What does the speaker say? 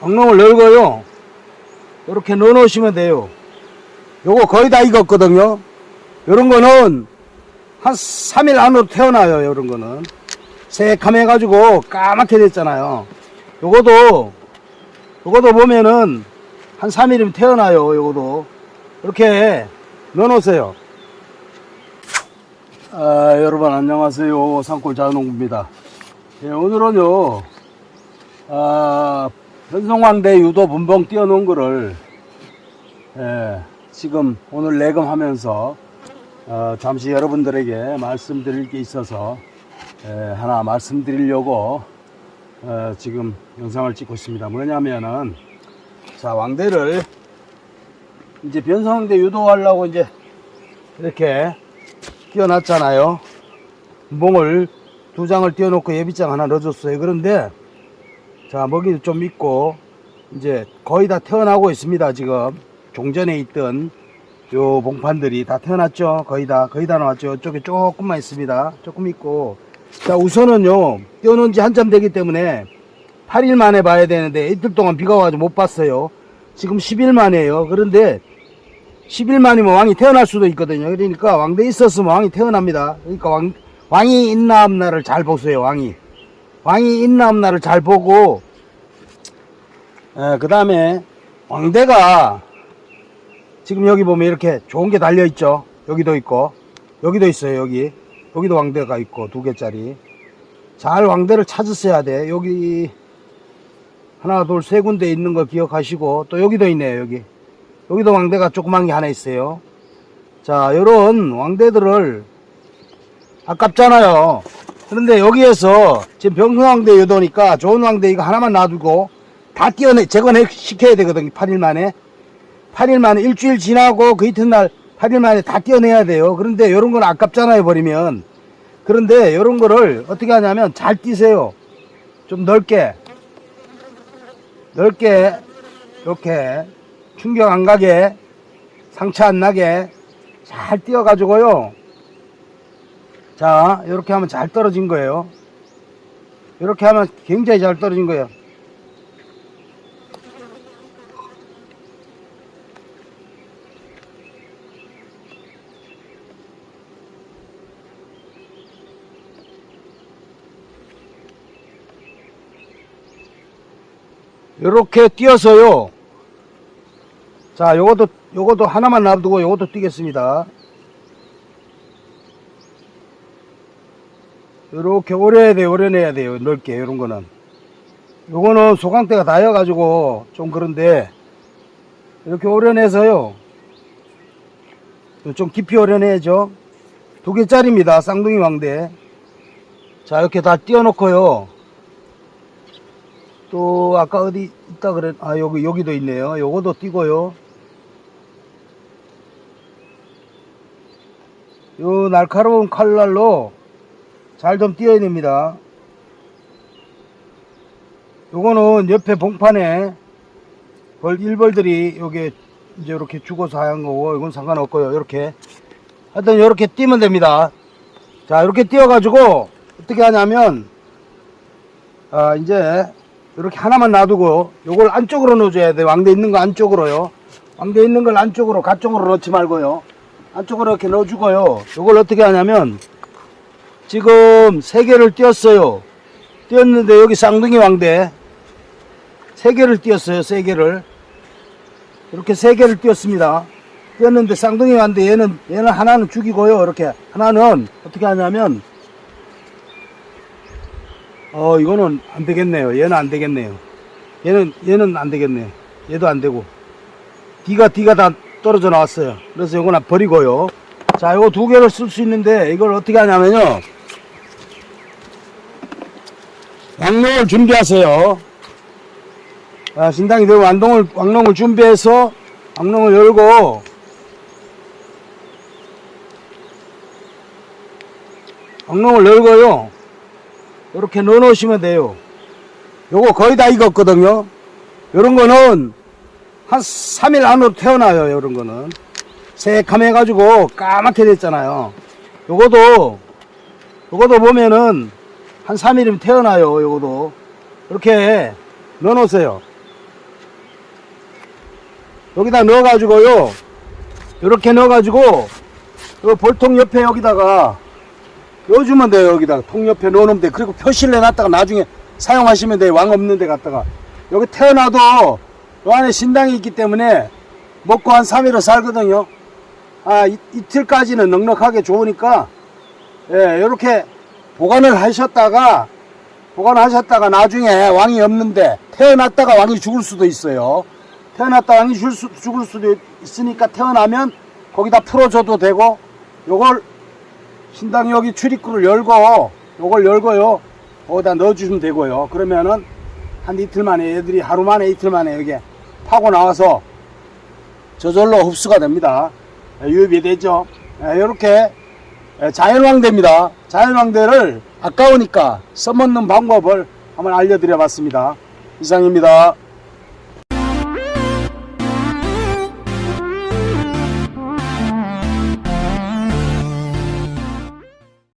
엉덩을 넓어요. 이렇게 넣어 놓으시면 돼요. 요거 거의 다 익었거든요. 요런 거는 한 3일 안으로 태어나요. 요런 거는. 새카매 해가지고 까맣게 됐잖아요. 요거도, 요거도 보면은 한 3일이면 태어나요. 요거도. 이렇게 넣어 놓으세요. 아, 여러분 안녕하세요. 산골 자농부입니다. 예, 오늘은요, 아, 변성황대 유도 분봉 띄워놓은 거를, 예, 지금 오늘 내금하면서, 어, 잠시 여러분들에게 말씀드릴 게 있어서, 예, 하나 말씀드리려고, 어, 지금 영상을 찍고 있습니다. 뭐냐면은, 자, 왕대를, 이제 변성황대 유도하려고 이제, 이렇게, 띄워놨잖아요. 몽을 두 장을 띄워놓고 예비장 하나 넣어줬어요. 그런데 자 먹이도 좀 있고 이제 거의 다 태어나고 있습니다. 지금 종전에 있던 요 봉판들이 다 태어났죠. 거의 다 거의 다 나왔죠. 이쪽에 조금만 있습니다. 조금 있고 자 우선은요 띄워놓은 지 한참 되기 때문에 8일 만에 봐야 되는데 이틀 동안 비가 와가지고 못 봤어요. 지금 10일 만에요. 그런데 10일 만이면 왕이 태어날 수도 있거든요. 그러니까 왕대 있었으면 왕이 태어납니다. 그러니까 왕, 왕이 있나 없나를 잘 보세요. 왕이. 왕이 있나 없나를 잘 보고 그 다음에 왕대가 지금 여기 보면 이렇게 좋은 게 달려 있죠. 여기도 있고 여기도 있어요. 여기 여기도 왕대가 있고 두 개짜리 잘 왕대를 찾으셔야 돼. 여기 하나 둘 세 군데 있는 거 기억하시고 또 여기도 있네요. 여기 여기도 왕대가 조그만 게 하나 있어요. 자, 요런 왕대들을 아깝잖아요. 그런데 여기에서 지금 병성왕대 유도니까 좋은 왕대 이거 하나만 놔두고 다 띄어내, 재건해 시켜야 되거든요. 8일 만에. 8일 만에 일주일 지나고 그 이튿날 8일 만에 다 띄어내야 돼요. 그런데 요런 건 아깝잖아요. 버리면. 그런데 요런 거를 어떻게 하냐면 잘 띄세요. 좀 넓게. 넓게 이렇게 충격 안 가게 상처 안 나게 잘 띄어 가지고요 자 이렇게 하면 잘 떨어진 거예요. 이렇게 하면 굉장히 잘 떨어진 거예요. 이렇게 띄어서요. 자, 요것도, 요것도 하나만 놔두고 요것도 뛰겠습니다. 요렇게 오려야 돼요, 오려내야 돼요, 넓게, 요런 거는. 요거는 소강대가 닿여 가지고 좀 그런데, 이렇게 오려내서요. 좀 깊이 오려내야죠. 두 개짜리입니다, 쌍둥이 왕대. 자, 이렇게 다 띄워놓고요. 또, 아까 어디 있다 그래, 아, 여기, 여기도 있네요. 요거도 띄고요. 요 날카로운 칼날로 잘 좀 띄어야 됩니다. 요거는 옆에 봉판에 벌 일벌들이 요게 이제 이렇게 죽어서 하얀 거고 이건 상관없고요. 이렇게 하여튼 이렇게 띄면 됩니다. 자 이렇게 띄어 가지고 어떻게 하냐면 아 이제 이렇게 하나만 놔두고 요걸 안쪽으로 넣어줘야 돼. 왕대 있는 거 안쪽으로요. 왕대 있는 걸 안쪽으로 가쪽으로 넣지 말고요. 안쪽으로 이렇게 넣어주고요. 이걸 어떻게 하냐면 지금 세 개를 띄었어요. 띄었는데 여기 쌍둥이 왕대 세 개를 띄었어요. 세 개를 이렇게 세 개를 띄었습니다. 띄었는데 쌍둥이 왕대 얘는 얘는 하나는 죽이고요. 이렇게 하나는 어떻게 하냐면 어 이거는 안 되겠네요. 얘는 안 되겠네요. 얘는 얘는 안 되겠네. 얘도 안 되고 D가 D가 다 떨어져 나왔어요. 그래서 이거는 버리고요. 자, 이거 두 개를 쓸 수 있는데 이걸 어떻게 하냐면요. 왕농을 준비하세요. 자, 신당이 되고 왕동을, 왕농을 준비해서 왕농을 열고 왕농을 열고요. 이렇게 넣어 놓으시면 돼요. 요거 거의 다 익었거든요. 요런 거는 한 3일 안으로 태어나요, 이런 거는. 새카매 해가지고 까맣게 됐잖아요. 요거도, 요거도 보면은 한 3일이면 태어나요, 요거도. 이렇게 넣어 놓으세요. 여기다 넣어가지고요. 이렇게 넣어가지고 요 볼통 옆에 여기다가 넣어주면 돼요. 여기다가 통 옆에 넣어놓으면 돼. 그리고 표시를 해놨다가 나중에 사용하시면 돼요. 왕 없는 데 갔다가 여기 태어나도 요 안에 신당이 있기 때문에 먹고 한 3일을 살거든요. 아 이, 이틀까지는 넉넉하게 좋으니까 예, 이렇게 보관을 하셨다가 보관하셨다가 나중에 왕이 없는데 태어났다가 왕이 죽을 수도 있어요. 태어났다 왕이 줄 수, 죽을 수도 있으니까 태어나면 거기다 풀어줘도 되고 요걸 신당 여기 출입구를 열고 요걸 열고요. 거기다 넣어주시면 되고요. 그러면은 한 이틀 만에 애들이 하루 만에 이틀 만에 여기 파고 나와서 저절로 흡수가 됩니다. 예, 유입이 되죠. 이렇게 자연왕대입니다. 자연왕대를 아까우니까 써먹는 방법을 한번 알려드려 봤습니다. 이상입니다.